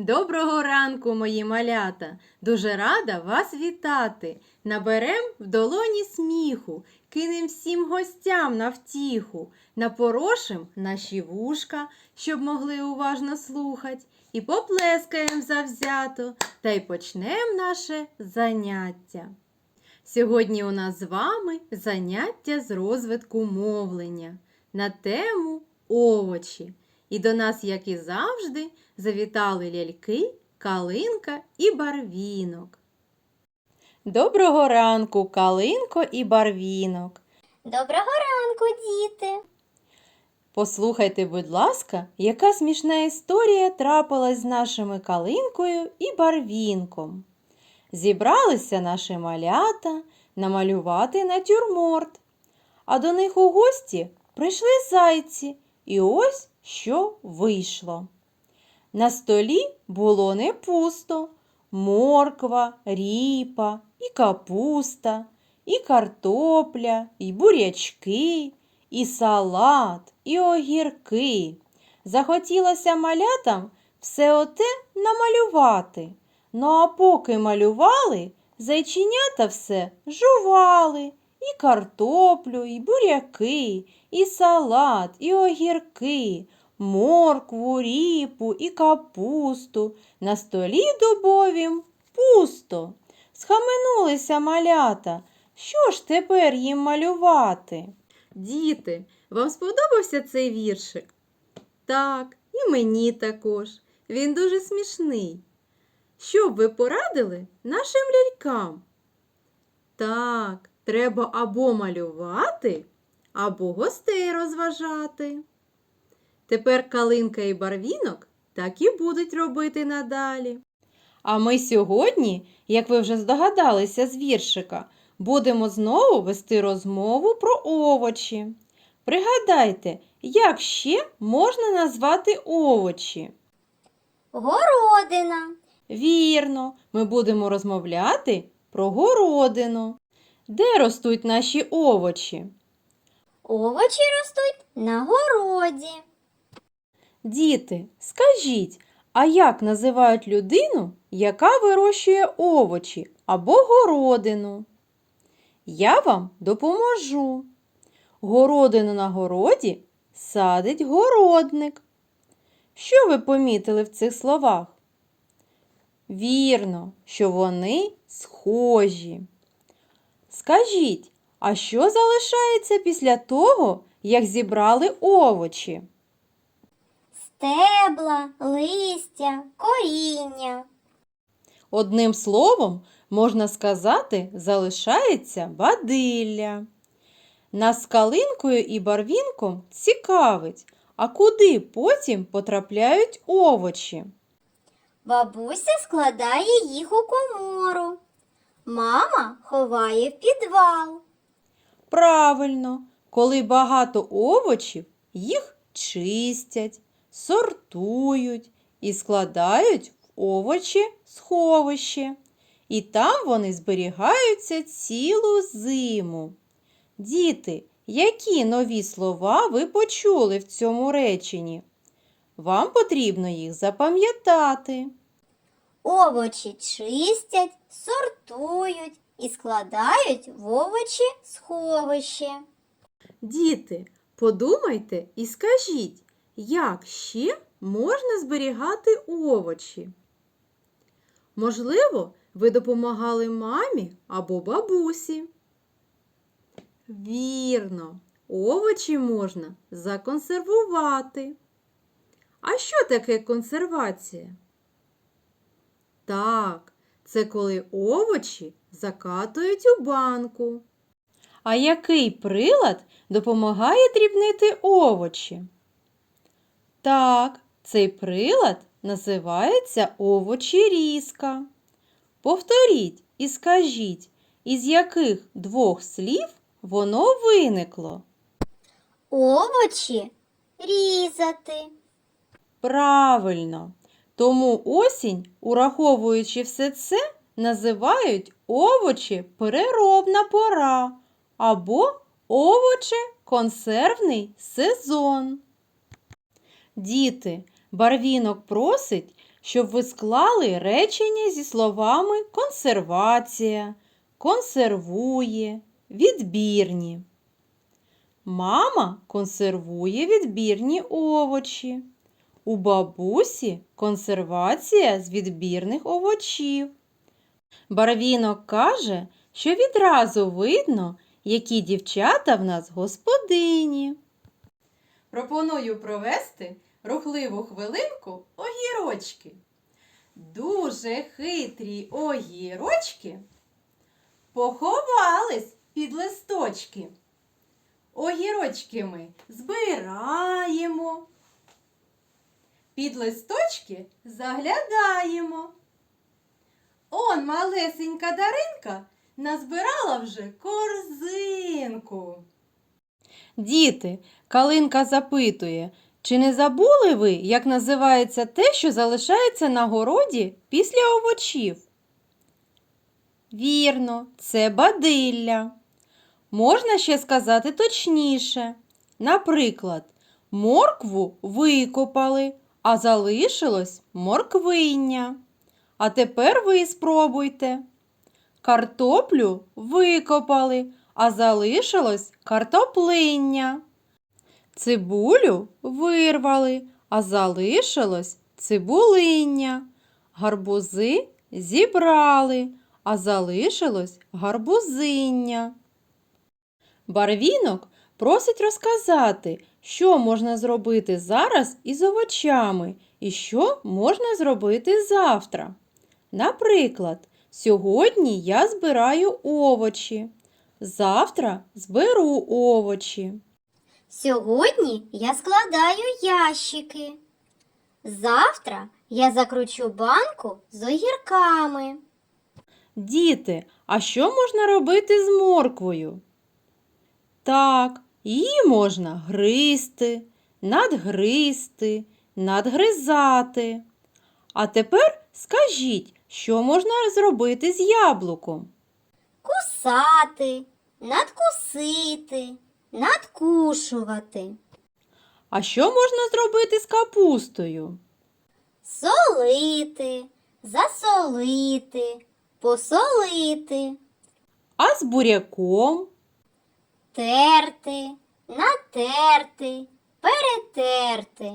Доброго ранку, мої малята! Дуже рада вас вітати. Наберем в долоні сміху, кинем всім гостям на втіху, напорошим наші вушка, щоб могли уважно слухать, і поплескаєм завзято, та й почнем наше заняття. Сьогодні у нас з вами заняття з розвитку мовлення на тему овочі. І до нас, як і завжди, завітали ляльки, калинка і барвінок. Доброго ранку, калинко і барвінок. Доброго ранку, діти! Послухайте, будь ласка, яка смішна історія трапилась з нашими калинкою і барвінком. Зібралися наші малята намалювати натюрморт, а до них у гості прийшли зайці, і ось що вийшло. На столі було не пусто морква, ріпа, і капуста, і картопля, і бурячки, і салат, і огірки. Захотілося малятам все оте намалювати. Ну а поки малювали, зайченята все жували, і картоплю, і буряки, і салат, і огірки, моркву, ріпу і капусту. На столі дубовім пусто. Схаменулися малята. Що ж тепер їм малювати? Діти, вам сподобався цей віршик? Так, і мені також. Він дуже смішний. Що б ви порадили нашим лялькам? Так, треба або малювати, або гостей розважати. Тепер калинка і барвінок так і будуть робити надалі. А ми сьогодні, як ви вже здогадалися з віршика, будемо знову вести розмову про овочі. Пригадайте, як ще можна назвати овочі? Городина, Вірно, ми будемо розмовляти про городину. Де ростуть наші овочі? овочі ростуть на городі. Діти, скажіть, а як називають людину, яка вирощує овочі або городину? Я вам допоможу. Городину на городі садить городник. Що ви помітили в цих словах? Вірно, що вони схожі. Скажіть, а що залишається після того, як зібрали овочі? Стебла, листя, коріння. Одним словом, можна сказати, залишається бадилля. Нас з калинкою і барвінком цікавить, а куди потім потрапляють овочі? Бабуся складає їх у комору. Мама ховає в підвал. Правильно, коли багато овочів, їх чистять, сортують і складають в овочі сховище. І там вони зберігаються цілу зиму. Діти, які нові слова ви почули в цьому реченні? Вам потрібно їх запам'ятати. Овочі чистять, сортують і складають в овочі сховище. Діти, подумайте і скажіть, як ще можна зберігати овочі? Можливо, ви допомагали мамі або бабусі. Вірно, овочі можна законсервувати. А що таке консервація? Так, це коли овочі закатують у банку. А який прилад допомагає дрібнити овочі? Так, цей прилад називається овочерізка. Повторіть і скажіть, із яких двох слів воно виникло? Овочі різати. Правильно. Тому осінь, ураховуючи все це, називають овочі переробна пора або овоче консервний сезон. Діти, барвінок просить, щоб ви склали речення зі словами консервація, консервує, відбірні. Мама консервує відбірні овочі. У бабусі консервація з відбірних овочів. Барвінок каже, що відразу видно, які дівчата в нас господині. Пропоную провести рухливу хвилинку огірочки. Дуже хитрі огірочки поховались під листочки. Огірочки ми збираємо. Під листочки заглядаємо. Он малесенька Даринка назбирала вже корзинку. Діти, Калинка запитує, чи не забули ви, як називається те, що залишається на городі після овочів? Вірно, це бадилля. Можна ще сказати точніше. Наприклад, моркву викопали, а залишилось морквиння. А тепер ви спробуйте. Картоплю викопали, а залишилось картоплиння. Цибулю вирвали, а залишилось цибулиння. Гарбузи зібрали, а залишилось гарбузиння. Барвінок просить розказати, що можна зробити зараз із овочами і що можна зробити завтра. Наприклад, сьогодні я збираю овочі, завтра зберу овочі. Сьогодні я складаю ящики. Завтра я закручу банку з огірками. Діти, а що можна робити з морквою? Так, її можна гризти, надгризти, надгризати. А тепер скажіть, що можна зробити з яблуком? Кусати, надкусити, надкушувати, А що можна зробити з капустою? солити, засолити, посолити, А з буряком? терти, натерти, перетерти.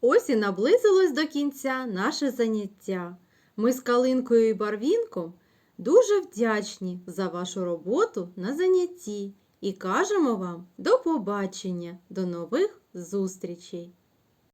Ось і наблизилось до кінця наше заняття. Ми з Калинкою і Барвінком дуже вдячні за вашу роботу на занятті і кажемо вам до побачення, до нових зустрічей!